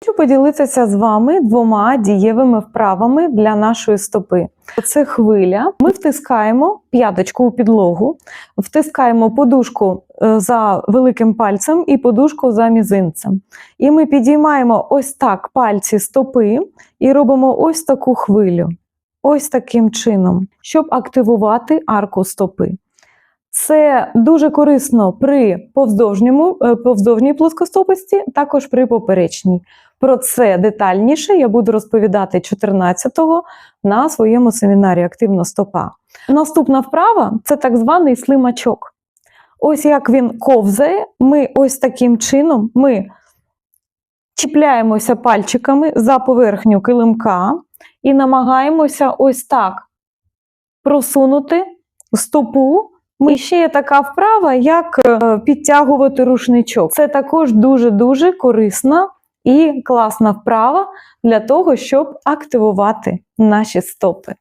Хочу поділитися з вами двома дієвими вправами для нашої стопи. Це хвиля. Ми втискаємо п'яточку у підлогу, втискаємо подушку е, за великим пальцем і подушку за мізинцем. І ми підіймаємо ось так пальці стопи і робимо ось таку хвилю. Ось таким чином, щоб активувати арку стопи. Це дуже корисно при повздовжньому, е, повздовжній плоскостопості, також при поперечній. Про це детальніше я буду розповідати 14-го на своєму семінарі Активна стопа. Наступна вправа це так званий слимачок. Ось як він ковзає, ми ось таким чином ми чіпляємося пальчиками за поверхню килимка і намагаємося ось так просунути стопу. Ми ще є така вправа, як е, підтягувати рушничок. Це також дуже-дуже корисна і класна вправа для того, щоб активувати наші стопи.